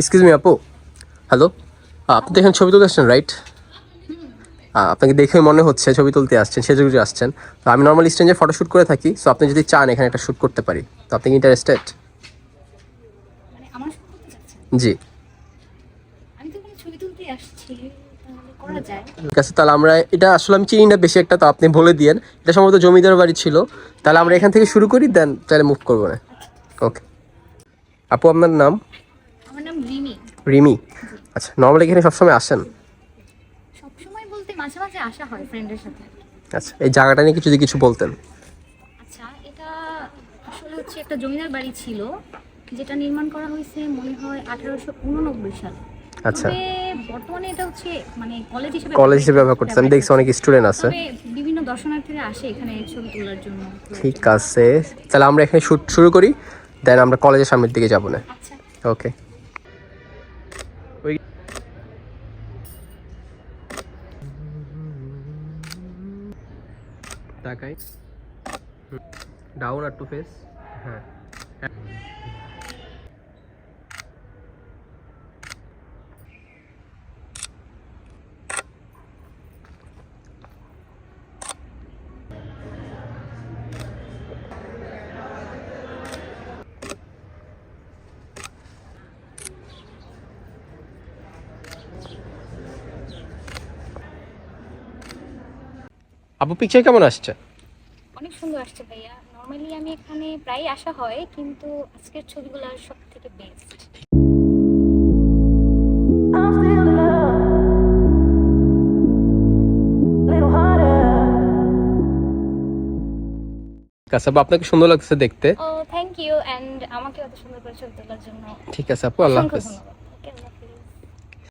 Excuse me আপু hello আপনি তো এখানে ছবি তুলতে আসছেন রাইট আপনাকে দেখে মনে হচ্ছে ছবি তুলতে আসছেন সেজুগুজি আসছেন। তো আমি নর্মালি স্টেঞ্জে ফটোশ্যুট করে থাকি সো আপনি যদি চান এখানে একটা শ্যুট করতে পারি তো আপনি কি ইন্টারেস্টেড মানে জি। ঠিক আছে তাহলে আমরা এটা আসলে আমি চিনি না বেশি একটা তো আপনি বলে দিয়েন। এটা সম্ভবত জমিদার বাড়ি ছিল। তাহলে আমরা এখান থেকে শুরু করি দেন তাহলে মুভ করব না। ওকে আপু আপনার নাম? রিমি। রিমি? আচ্ছা নর্মালি এখানে সবসময় আসেন? সবসময় বলতে মাঝে মাঝে আসা হয় ফ্রেন্ডের সাথে। আচ্ছা এই জায়গাটা নিয়ে কিছু যদি কিছু বলতেন? আচ্ছা এটা আসলে হচ্ছে একটা জমিদার বাড়ি ছিল যেটা নির্মাণ করা হয়েছে মনে হয় আঠারোশো উননব্বই সালে। আচ্ছা। বর্তমানে এটা হচ্ছে মানে কলেজ হিসেবে কলেজ হিসেবে ব্যবহার করতেছে। আমি দেখছি অনেক স্টুডেন্ট আছে। বিভিন্ন দর্শনার্থীরা আসে এখানে ছবি তোলার জন্য। ঠিক আছে। তাহলে আমরা এখানে শুট শুরু করি দেন আমরা কলেজের সামনের দিকে যাব না। আচ্ছা। ওকে তাকাই ডাউন আর টু ফেস হ্যাঁ আপু পিকচার কেমন আসছে? অনেক সুন্দর আসছে ভাইয়া। নর্মালি আমি এখানে প্রায় আসা হয় কিন্তু আজকের ছবিগুলো সব থেকে বেস্ট. ঠিক আছে আপু আপনাকে সুন্দর লাগছে দেখতে। ও থ্যাংক ইউ অ্যান্ড আমাকে এত সুন্দর করে ছবি তোলার জন্য ঠিক আছে আপু আল্লাহ হাফেজ।